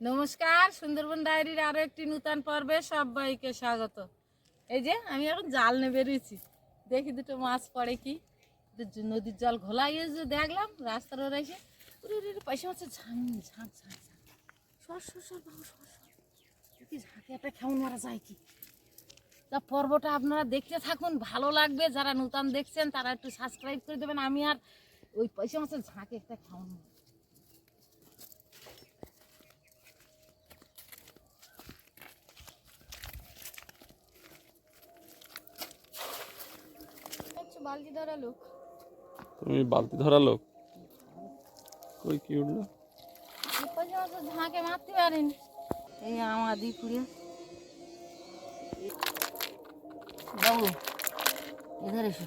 নমস্কার, সুন্দরবন ডায়েরির আরও একটি নূতন পর্বে সবাইকে স্বাগত। এই যে, আমি এখন জাল নিয়ে বেরিয়েছি। দেখি দুটো মাছ পড়ে কি? নদীর জল ঘোলা যে দেখলাম, রাস্তার ওরা এসে পয়সা মাছের ঝাঁক ঝাঁক ঝাঁক সর সর সর, বাবু, সর সর। কি ঝাঁকে একটা কেমন মারা যায় কি? তা পর্বটা আপনারা দেখতে থাকুন, ভালো লাগবে। যারা নূতন দেখছেন, তারা একটু সাবস্ক্রাইব করে দেবেন। আমি আর ওই পয়সা মাছের ঝাঁকে একটা কেমন হচ্ছে বালতি ধরা লোক। তুমি বালতি ধরা লোক? কই কি উঠল? ঝাঁকে মারতে পারেনি। এই আমার দি পুড়িয়ে বাবু এধারে এসো।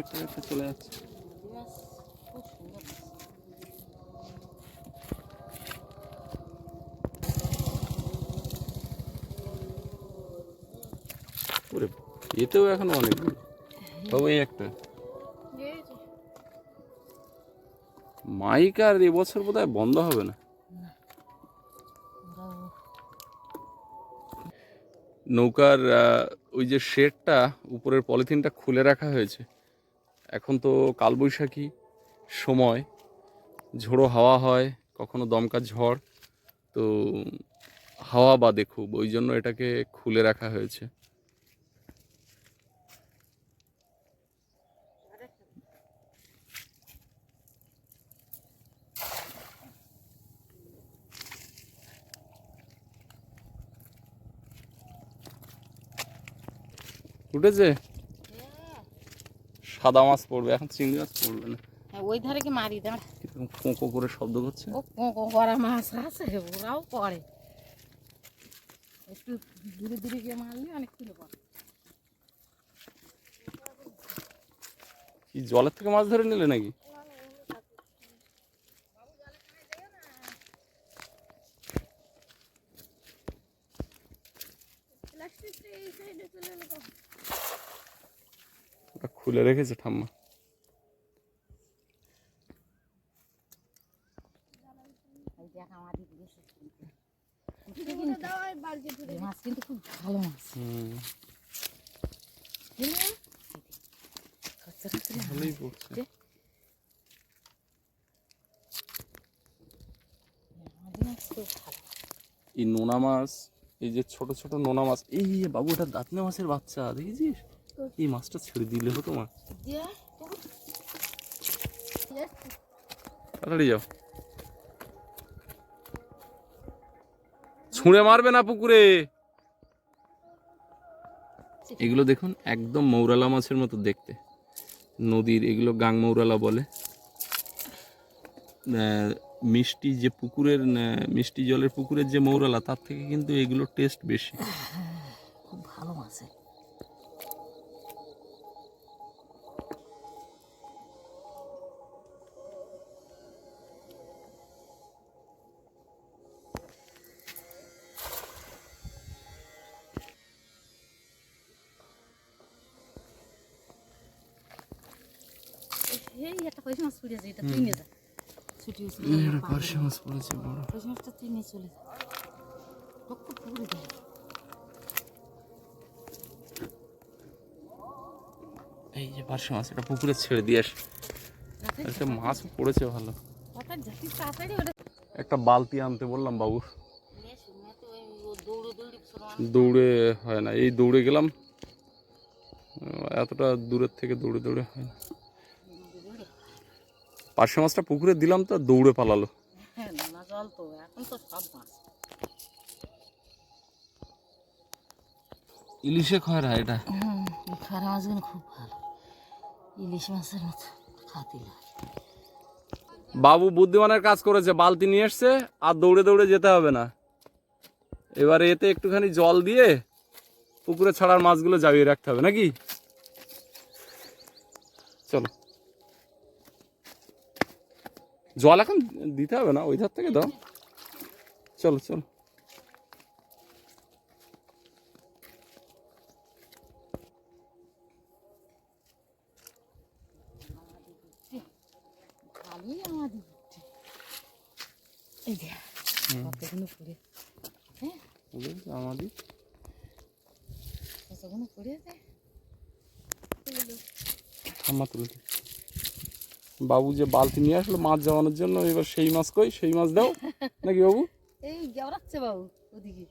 একটা চলে যাচ্ছে। এতেও এখন বাবু এই একটা। মাইক আর এবছর বোধ হয় বন্ধ হবে না। নৌকার ওই যে শেডটা, উপরের পলিথিনটা খুলে রাখা হয়েছে। এখন তো কালবৈশাখী, সময়, ঝোড়ো হাওয়া হয়, কখনো দমকা ঝড়, তো হাওয়া বাদে খুব, ওই জন্য এটাকে খুলে রাখা হয়েছে উঠেছে। সাদা মাছ পড়বে এখন চিংড়ি মাছ পড়বে না। হ্যাঁ ওই ধারে কি মারি দাঁড়া। কোঁকো করে শব্দ করছে? ও কোঁকো করা মাছ আছে ওরাও পড়ে। একটু দূরে দূরে গিয়ে মারলে অনেক পড়ে। কি জলের থেকে মাছ ধরে নিলে নাকি? এই সাইডে চলে খুলে রেখেছে ঠাম্মা। এই নোনা মাছ, এই যে ছোট ছোট নোনা মাছ, এই বাবু, এটা দাঁতনে মাছের বাচ্চা দেখেছিস এই মাছটা ছেড়ে দিলে হতো মা। তাড়াতাড়ি যাও। ছুঁড়ে মারবে না পুকুরে। এগুলো দেখুন একদম মৌরালা মাছের মতো দেখতে। নদীর এগুলো গাং মৌরালা বলে। মিষ্টি যে পুকুরের মিষ্টি জলের পুকুরের যে মৌরালা তার থেকে কিন্তু এগুলো টেস্ট বেশি। একটা পয়সা মাছ পড়েছে এটা তুই নিয়ে যা ছুটি হয়েছে পার্শে মাছ পড়েছে বড় পয়সা মাছটা তুই নিয়ে চলে যা টক্কর পুকুরে দেয় এই যে পার্শে মাছ এটা পুকুরে ছেড়ে দিয়ে আস একটা মাছও পড়েছে ভালো একটা বালতি আনতে বললাম বাবু দৌড়ে হয় না এই দৌড়ে গেলাম এতটা দূরের থেকে দৌড়ে দৌড়ে হয় না পার্শে মাছটা পুকুরে দিলাম তো দৌড়ে পালালো। হ্যাঁ নোনা জল চলতো এখন তো সব মাছ। ইলিশে খয়রা এটা? খারা খুব ভালো। ইলিশ মাছের মতো খাতি লাগে। বাবু বুদ্ধিমানের কাজ করেছে বালতি নিয়ে এসছে আর দৌড়ে দৌড়ে যেতে হবে না। এবারে এতে একটুখানি জল দিয়ে পুকুরে ছাড়ার মাছগুলো জাবিয়ে রাখতে হবে নাকি? চলো। জল এখন দিতে হবে না ওই ধার থেকে দাও। চলো চলো। আমাদের ঠাম্মা তুলে দিই। বাবু যে বালতি নিয়ে আসলো মাছ জমানোর জন্য এবার সেই মাছ কই? সেই মাছ দাও। নাকি বাবু? এই গেওড়াচ্ছে বাবু ওদিকে।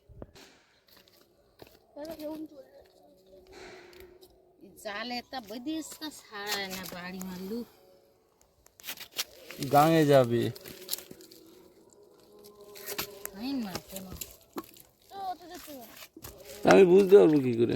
জালে বদিস না ছাড়ায় না বাড়ি মারলু। গাঙে যাবে। আমি বুঝতে পারব কি করে।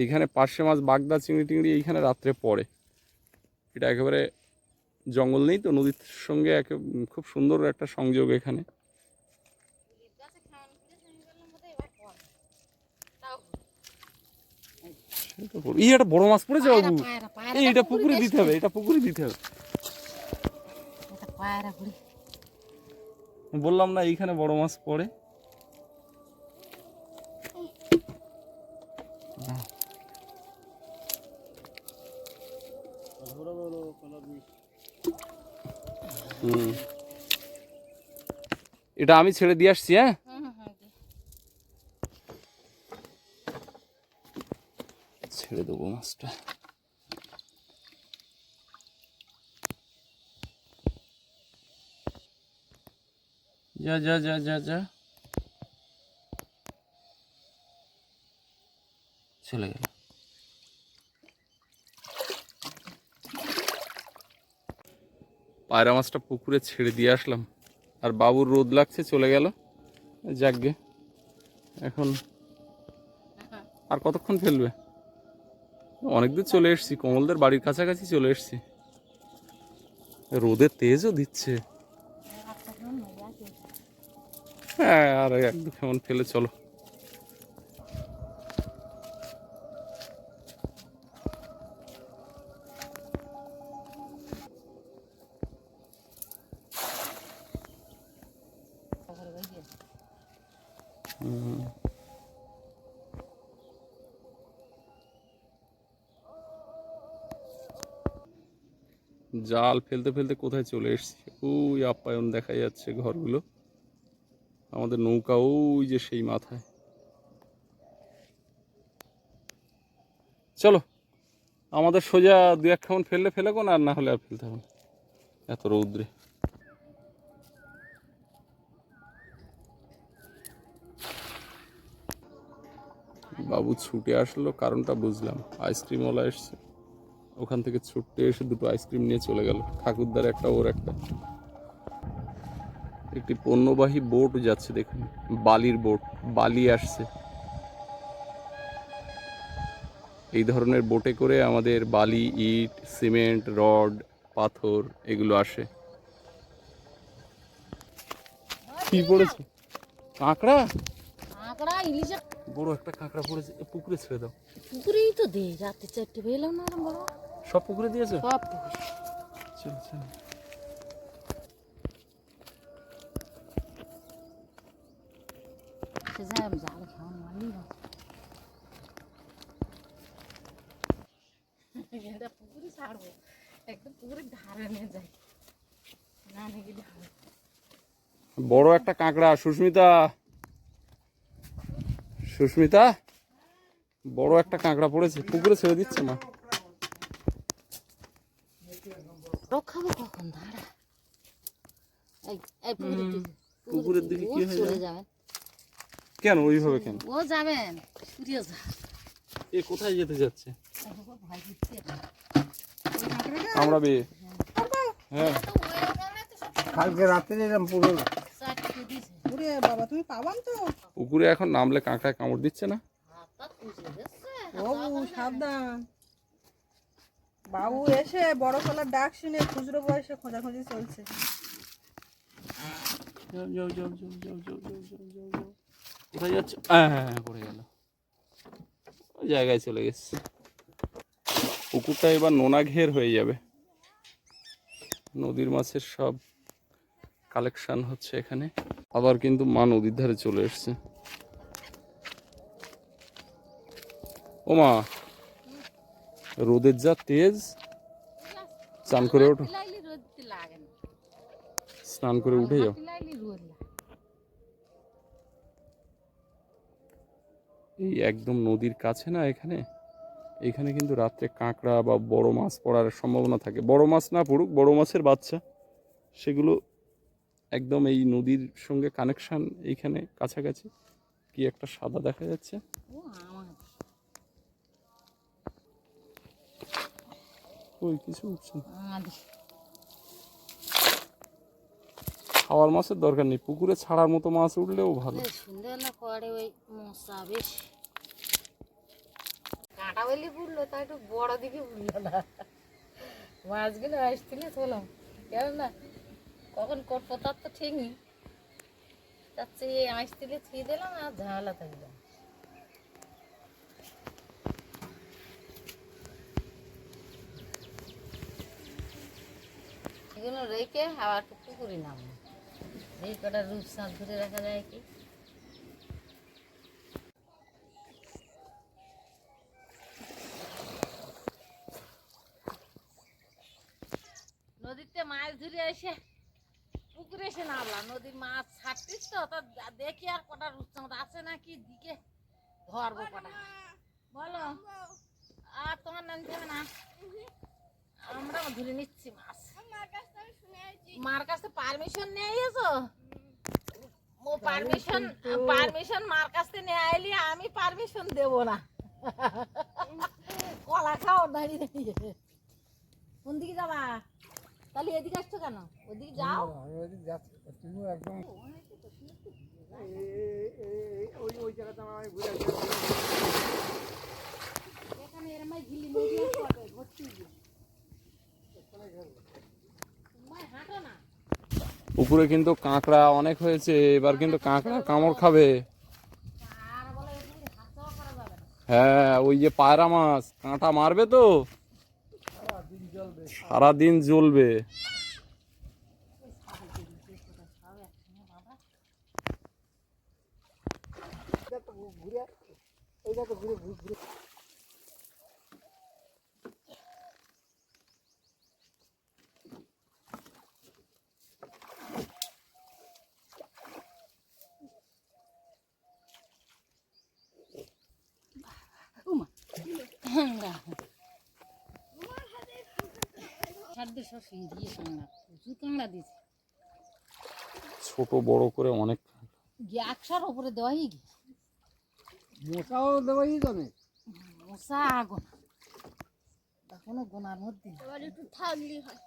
এইখানে পার্শে মাছ বাগদা চিংড়ি টিংড়ি এইখানে রাত্রে পড়ে। এটা একেবারে জঙ্গল নেই তো নদীর সঙ্গে একে খুব সুন্দর একটা সংযোগ এখানে। এই একটা বড় মাছ পড়েছে বাবু। এই এটা পুকুরে দিতে হবে এটা পুকুরে দিতে হবে। বললাম না এইখানে বড় মাছ পড়ে। এটা আমি ছেড়ে দিয়ে আসছি হ্যাঁ। ছেড়ে দেবো মাছটা। যা যা যা যা যা। চলে গেল। পায়রা মাছটা পুকুরে ছেড়ে দিয়ে আসলাম। আর বাবুর রোদ লাগছে, চলে গেল। যাকগে। এখন আর কতক্ষণ ফেলবে? অনেক দূর চলে এসছি, কমলদের বাড়ির কাছাকাছি চলে এসছি। রোদের তেজও দিচ্ছে। হ্যাঁ আর এক দু কেমন ফেলে, চলো। জাল ফেলতে ফেলতে কোথায় চলে এসেছি? ওই আপ্যায়ন দেখা যাচ্ছে ঘরগুলো। আমাদের নৌকা ওই যে সেই মাথায়। চলো, আমাদের সোজা দু এক খামন ফেললে ফেলে কোন আর না হলে আর ফেলতে হবে। এত রৌদ্রে। বাবু ছুটে আসলো, কারণটা বুঝলাম। আইসক্রিমওয়ালা এসছে। ওখান থেকে ছুটতে এসে দুটো আইসক্রিম নিয়ে চলে গেল। ঠাকুরদার একটা ওর একটা। একটি পণ্যবাহী বোট যাচ্ছে দেখুন বালির বোট বালি আসছে। এই ধরনের বোটে করে আমাদের বালি ইট সিমেন্ট রড পাথর এগুলো আসে। কি পড়েছে? কাঁকড়া? কাঁকড়া বড় একটা কাঁকড়া পড়েছে পুকুরে ছেড়ে দাও। পুকুরেই তো দে রাতে চারটে পেলাম না বড়। সব পুকুরে দিয়েছ? সব পুকুর। চলো চলো। সে যায় আমি জালে খাওয়ান মারলি এটা পুকুরে ছাড়বো। একদম পুকুরের ধারে নিয়ে যাই। না নিয়ে বড় একটা কাঁকড়া সুস্মিতা। সুস্মিতা বড় একটা কাঁকড়া পড়েছে পুকুরে ছেড়ে দিচ্ছে মা রক্ষাবো কখন দাঁড়া এই এই পুকুরের দিকে পুকুরের দিকে কি ও হয়ে চলে যাবে? কেন ওইভাবে কেন? ও যাবেন যা এ কোথায় যেতে যাচ্ছে? আমরা বেয়ে। হ্যাঁ। তো ওই ওখানে তো সব কালকে রাতে পুরো পুকুরে এখন নামলে কাঁকড়ায় কামড় দিচ্ছে না। বাবু এসে বড় কলার ডাক শুনে খুচরো বয়সে খোঁজাখুঁজি চলছে। যাও যাও যাও যাও যাও যাও যাও যাও যাও যাও। কোথায় যাচ্ছে? হ্যাঁ হ্যাঁ হ্যাঁ পড়ে গেল। জায়গায় চলে গেছে। পুকুরটা এবার নোনা ঘের হয়ে যাবে। নদীর মাছের সব কালেকশন হচ্ছে এখানে। আবার কিন্তু মা নদীর ধারে চলে এসছে। ও মা রোদের যা তেজ চান করে ওঠো পিলাইলি রোদ দিতে লাগে না স্নান করে উঠে যাও। এই একদম নদীর কাছে না এখানে? এখানে কিন্তু রাত্রে কাঁকড়া বা বড় মাছ পড়ার সম্ভাবনা থাকে। বড় মাছ না পড়ুক, বড় মাছের বাচ্চা। সেগুলো একদম এই নদীর সঙ্গে কানেকশান এইখানে কাছাকাছি। কি একটা সাদা দেখা যাচ্ছে? ওই কিছু উঠছে না। আমাদের খাওয়ার মাছের দরকার নেই। পুকুরে ছাড়ার মতো মাছ উঠলেও ভালো। এই সন্ধ্যেবেলা করে ওই কাঁটা বেলি তা একটু দিকে না। মাছগুলো কেন না? কখন তার তো ঠিক নেই তার চেয়ে দিলাম আর ঝামেলা থাকলাম রেখে আবার এই কটা ধরে রাখা যায় কি? নদীতে মাছ ধরে এসে পুকুরে এসে নামলাম। নদীর মাছ ছাড়তিস তো তা দেখি আর কটা রূপচাঁদ আছে নাকি দিকে ধরবো কটা। বলো। আর তোমার নাম যাবে না? আমরা ধরে নিচ্ছি মাছ আমার কাছ থেকে শুনে আছি মার কাছে পারমিশন নিয়ে এসো ও পারমিশন পারমিশন মার কাছ নিয়ে আইলি আমি পারমিশন দেব না। কলা খাও দাঁড়িয়ে দাঁড়িয়ে। কোন দিকে যাবা? তাহলে এদিকে আসছো কেন? ওদিকে যাও। তুমি একদম ওই ওই জায়গাটা আমি ঘুরে এখানে এরমাই ভর্তি হাঁটো না পুকুরে কিন্তু কাঁকড়া অনেক হয়েছে, এবার কিন্তু কাঁকড়া কামড় খাবে। হ্যাঁ ওই যে পায়রা মাছ, কাঁটা মারবে তো? সারাদিন জ্বলবে। ঘুরে ঘুরে ঘুরে ঠান্ডা সাদ্দে সব শুয়ে দিয়ে কাঁকড়া প্রচুর কাঁকড়া দিয়েছে ছোট বড় করে অনেক একশোর ওপরে দেওয়াই মশাও দেওয়াই মশা গোনা কোনো গোনার মধ্যে। একটু হয়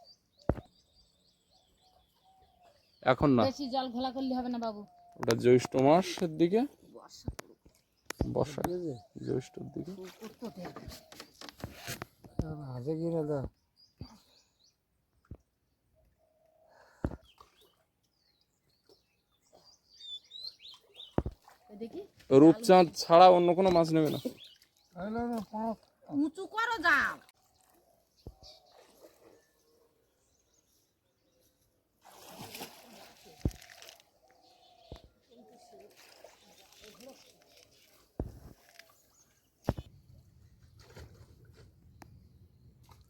এখন না। বেশি জল ঘোলা করলে হবে না বাবু। ওটা জ্যৈষ্ঠ মাসের দিকে। বর্ষা। বর্ষা জ্যৈষ্ঠর দিকে। আছে কি না দা রূপচাঁদ ছাড়া অন্য কোনো মাছ নেবে না। উঁচু করো যাও।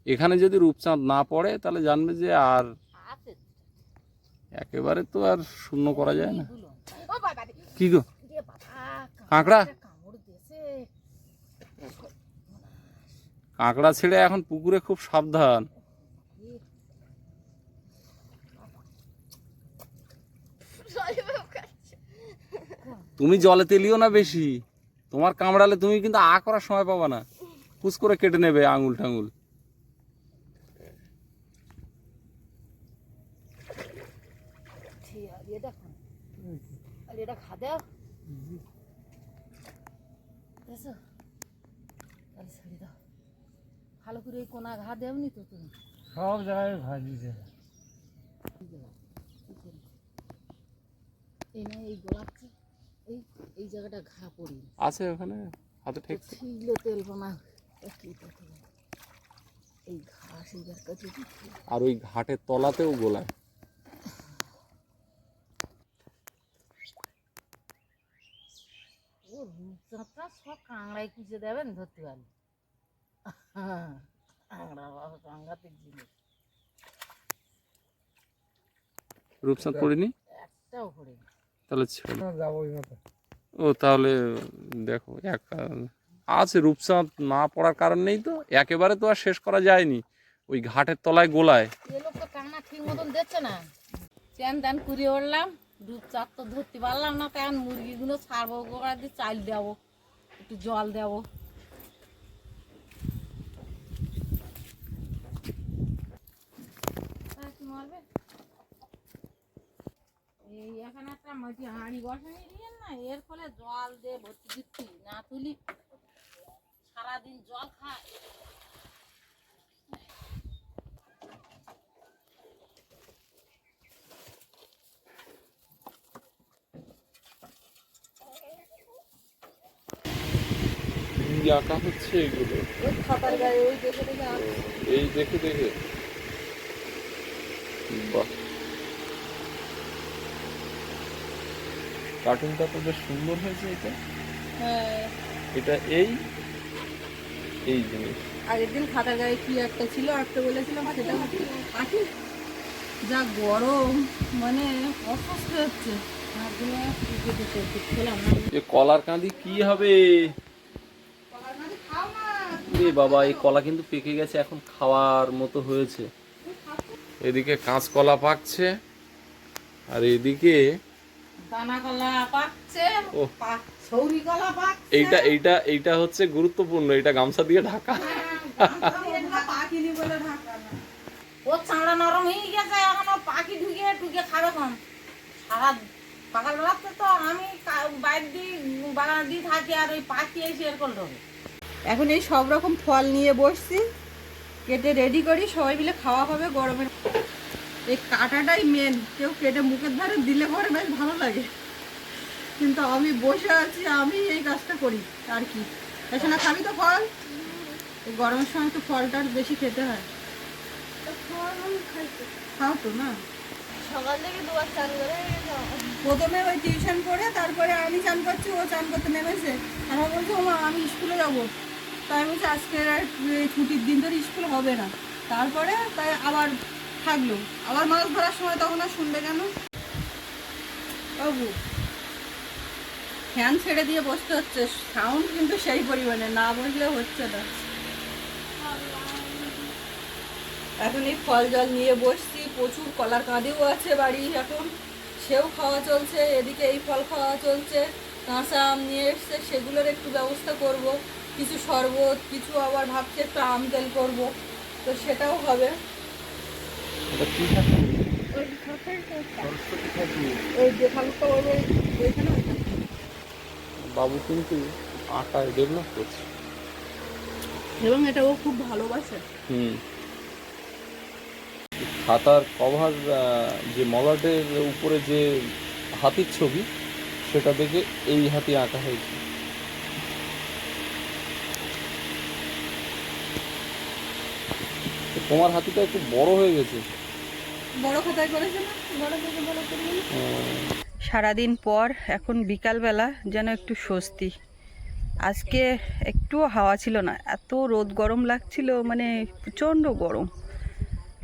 এখানে যদি রূপচাঁদ না পড়ে তাহলে জানবে যে আর একেবারে তো আর শূন্য করা যায় না। কি গো? কাঁকড়া কাঁকড়া? ছেড়ে এখন পুকুরে খুব সাবধান। তুমি জলে তেলিও না বেশি। তোমার কামড়ালে তুমি কিন্তু আ করার সময় পাবা না। ফুস করে কেটে নেবে আঙুল টাঙুল ঠিক আছে এটা খান আর এটা তাহলে ছেড়ে দাও ভালো করে এই কোনা ঘা দেওনি তো তুমি সব জায়গায় ভাজিছে এই না এই গোলাপছে এই এই জায়গাটা ঘা পড়ি আছে ওখানে? হাতে ঠেকছে ছিল তেল বানা। এই ঘাস এই আর ওই ঘাটের তলাতেও গোলায় ও কাংড়াই কুচে দেবেন ধরতে পারি কাংড়া বাবা কাংড়াতে জিনিস। রূপসাঁত পড়িনি? একটাও করে তাহলে যাব ও তাহলে দেখো এক আছে রূপসাঁত না পড়ার কারণ নেই তো। একেবারে তো আর শেষ করা যায়নি। ওই ঘাটের তলায় গোলায়। এ লোক তো কাংড়া ঠিক মতন দিচ্ছে না। চ্যান ত্যান কুড়িয়ে উঠলাম। রূপচাঁদ তো ধরতে পারলাম না তখন মুরগিগুলো ছাড়বো গোড়া দিয়ে চাল দেবো। একটু জল দেবো? এই এখানে একটা মাটি হাঁড়ি বসানি দিয়েন না, এর ফলে জল দিয়ে ভর্তি দিচ্ছি না তুলি সারাদিন জল খায় আঁকা হচ্ছে এগুলো? ওই খাতার গায়ে ওই দেখে দেখে এই দেখে দেখে। বাহ। কার্টুনটা তো বেশ সুন্দর হয়েছে এটা। হ্যাঁ এটা এই এই জিনিস। আগের দিন খাতার গায়ে কি একটা ছিল আঁকতে বলেছিলাম সেটা হচ্ছে আঁকি। যা গরম মানে অসুস্থ হচ্ছে। একটু কলার কাঁদি কি হবে? এ বাবা এই কলা কিন্তু পেকে গেছে এখন খাওয়ার মতো হয়েছে। এদিকে কাঁচকলা পাকছে আর এদিকে এইটা এইটা এইটা হচ্ছে গুরুত্বপূর্ণ এটা গামছা দিয়ে ঢাকা। ও চামড়া নরম হয়ে গেছে এখন পাখি ঢুকে ঢুকে খাবে কম সারা সকালবেলাতে তো আমি বাইরে দিয়ে বাগান দিয়ে থাকি আর ওই পাখি এসে এরকম ঢোকে। এখন এই সব রকম ফল নিয়ে বসছি। কেটে রেডি করি সবাই মিলে খাওয়া হবে গরমের এই কাটাটাই মেন কেউ কেটে মুখের ধারে দিলে পরে বেশ ভালো লাগে। কিন্তু আমি বসে আছি আমি এই কাজটা করি আর কি। এখানে খাবি তো ফল? গরমের সময় তো ফলটা বেশি খেতে হয়। খাও তো না? সকাল থেকে দুবার চান করে প্রথমে ওই টিউশন করে তারপরে আমি চান করছি ও চান করতে নেমেছে। আমার বলছে ও মা আমি স্কুলে যাব। তাই বলছি আজকে আর ছুটির দিন ধরে স্কুল হবে না। তারপরে তাই আবার থাকল। আবার মাছ ধরার সময় তখন আর শুনবে কেন? ফ্যান ছেড়ে দিয়ে বসতে হচ্ছে। সাউন্ড কিন্তু সেই পরিমাণে, না বসলে হচ্ছে না। এখন এই ফল জল নিয়ে বসছি। প্রচুর কলার কাঁদেও আছে বাড়ি এখন। সেও খাওয়া চলছে, এদিকে এই ফল খাওয়া চলছে। কাঁচা আম নিয়ে এসছে, সেগুলোর একটু ব্যবস্থা করব। কিছু শরবত কিছু আবার ভাবছি একটু আম তেল করব তো সেটাও হবে। বাবু কিন্তু আঁকায় ডেভেলপ করছে। এবং এটা ও খুব ভালোবাসে। হুম। খাতার কভার যে মলাটের উপরে যে হাতির ছবি সেটা দেখে এই হাতি আঁকা হয়েছে। তো তোমার হাতিটা একটু বড় হয়ে গেছে। বড় খাতায় করেছে না? বড় থেকে বড় সারাদিন পর এখন বিকালবেলা যেন একটু স্বস্তি। আজকে একটুও হাওয়া ছিল না। এত রোদ গরম লাগছিল মানে প্রচণ্ড গরম।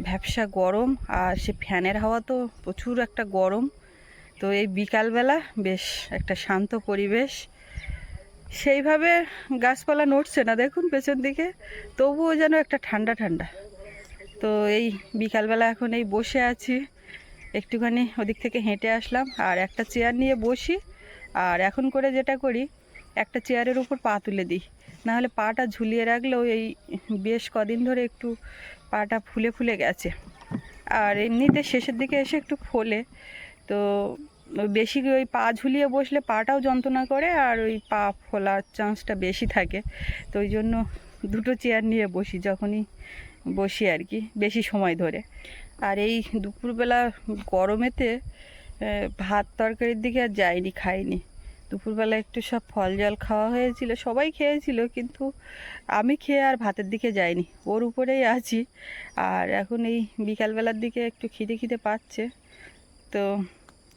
ভ্যাবসা গরম আর সে ফ্যানের হাওয়া তো প্রচুর একটা গরম। তো এই বিকালবেলা বেশ একটা শান্ত পরিবেশ। সেইভাবে গাছপালা নড়ছে না দেখুন পেছন দিকে। তবুও যেন একটা ঠান্ডা ঠান্ডা। তো এই বিকালবেলা এখন এই বসে আছি। একটুখানি ওদিক থেকে হেঁটে আসলাম আর একটা চেয়ার নিয়ে বসি। আর এখন করে যেটা করি, একটা চেয়ারের উপর পা তুলে দিই। নাহলে পাটা ঝুলিয়ে রাখলেও এই বেশ কদিন ধরে একটু পাটা ফুলে ফুলে গেছে। আর এমনিতে শেষের দিকে এসে একটু ফোলে। তো বেশি ওই পা ঝুলিয়ে বসলে পাটাও যন্ত্রণা করে আর ওই পা ফোলার চান্সটা বেশি থাকে। তো ওই জন্য দুটো চেয়ার নিয়ে বসি, যখনই বসি আর কি, বেশি সময় ধরে। আর এই দুপুরবেলা গরমেতে ভাত তরকারির দিকে আর যাইনি, খাইনি। দুপুরবেলা একটু সব ফল জল খাওয়া হয়েছিল, সবাই খেয়েছিল, কিন্তু আমি খেয়ে আর ভাতের দিকে যাইনি। ওর উপরেই আছি। আর এখন এই বিকালবেলার দিকে একটু খিদে খিদে পাচ্ছে। তো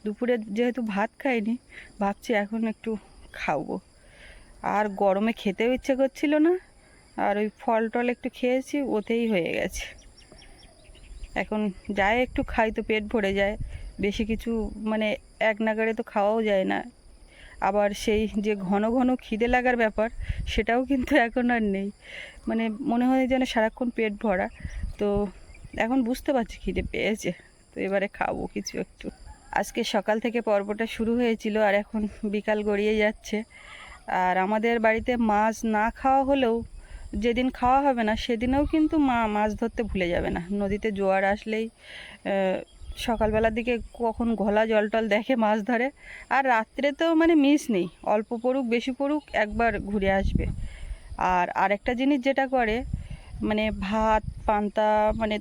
দুপুরে যেহেতু ভাত খাইনি, ভাবছি এখন একটু খাব। আর গরমে খেতেও ইচ্ছে করছিল না। আর ওই ফল টল একটু খেয়েছি, ওতেই হয়ে গেছে। এখন যায় একটু খাই তো পেট ভরে যায়। বেশি কিছু মানে এক নাগারে তো খাওয়াও যায় না। আবার সেই যে ঘন ঘন খিদে লাগার ব্যাপার, সেটাও কিন্তু এখন আর নেই। মানে মনে হয় যেন সারাক্ষণ পেট ভরা। তো এখন বুঝতে পারছি খিদে পেয়েছে। তো এবারে খাব কিছু একটু। আজকে সকাল থেকে পর্বটা শুরু হয়েছিল আর এখন বিকাল গড়িয়ে যাচ্ছে। আর আমাদের বাড়িতে মাছ না খাওয়া হলেও যেদিন খাওয়া হবে না, সেদিনেও কিন্তু মা মাছ ধরতে ভুলে যাবে না। নদীতে জোয়ার আসলেই সকালবেলার দিকে কখন ঘোলা জল টল দেখে মাছ ধরে। আর রাত্রে তো মানে মিস নেই, অল্প পড়ুক, বেশি পড়ুক, একবার ঘুরে আসবে। আর আরেকটা জিনিস যেটা করে মানে ভাত, পান্তা মানে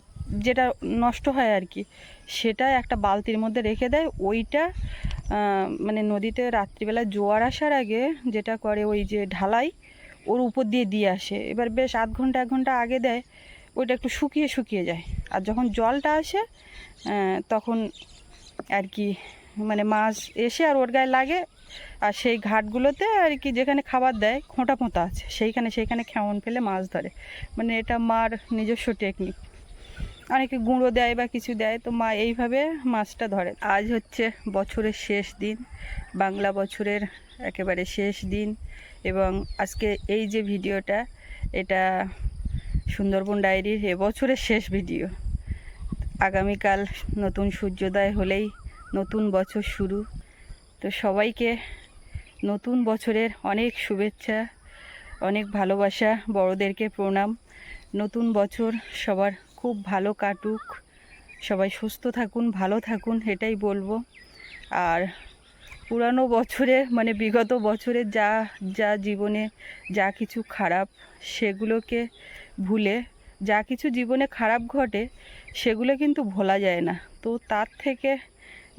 যেটা নষ্ট হয় আর কি, সেটা একটা বালতির মধ্যে রেখে দেয়। ওইটা মানে নদীতে রাত্রিবেলা জোয়ার আসার আগে যেটা করে ওই যে ঢালাই ওর উপর দিয়ে দিয়ে আসে। এবার বেশ আধ ঘণ্টা, এক ঘণ্টা আগে দেয়, ওইটা একটু শুকিয়ে শুকিয়ে যায়। আর যখন জলটা আসে তখন আর কি মানে মাছ এসে আর ওর গায়ে লাগে। আর সেই ঘাটগুলোতে আর কি যেখানে খাবার দেয়, খোঁটা পোঁতা আছে, সেইখানে সেইখানে খেমন ফেলে মাছ ধরে। মানে এটা মার নিজস্ব টেকনিক অনেকে গুঁড়ো দেয় বা কিছু দেয়, তো মা এইভাবে মাছটা ধরে। আজ হচ্ছে বছরের শেষ দিন, বাংলা বছরের একেবারে শেষ দিন। এবং আজকে এই যে ভিডিওটা, এটা সুন্দরবন ডায়েরির এবছরের শেষ ভিডিও। আগামীকাল নতুন সূর্যোদয় হলেই নতুন বছর শুরু। তো সবাইকে নতুন বছরের অনেক শুভেচ্ছা, অনেক ভালোবাসা, বড়দেরকে প্রণাম। নতুন বছর সবার খুব ভালো কাটুক। সবাই সুস্থ থাকুন, ভালো থাকুন, এটাই বলব। আর পুরানো বছরে মানে বিগত বছরে যা যা জীবনে যা কিছু খারাপ সেগুলোকে ভুলে, যা কিছু জীবনে খারাপ ঘটে সেগুলো কিন্তু ভোলা যায় না। তো তার থেকে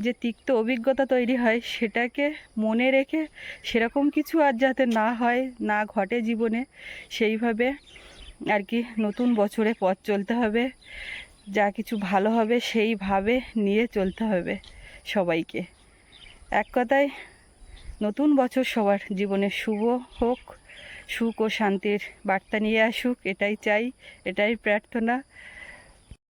যে তিক্ত অভিজ্ঞতা তৈরি হয় সেটাকে মনে রেখে সেরকম কিছু আর যাতে না হয়, না ঘটে জীবনে, সেইভাবে আর কি নতুন বছরে পথ চলতে হবে। যা কিছু ভালো হবে সেইভাবে নিয়ে চলতে হবে সবাইকে। এক কথায়, নতুন বছর সবার জীবনে শুভ হোক, সুখ ও শান্তির বার্তা নিয়ে আসুক, এটাই চাই, এটাই প্রার্থনা।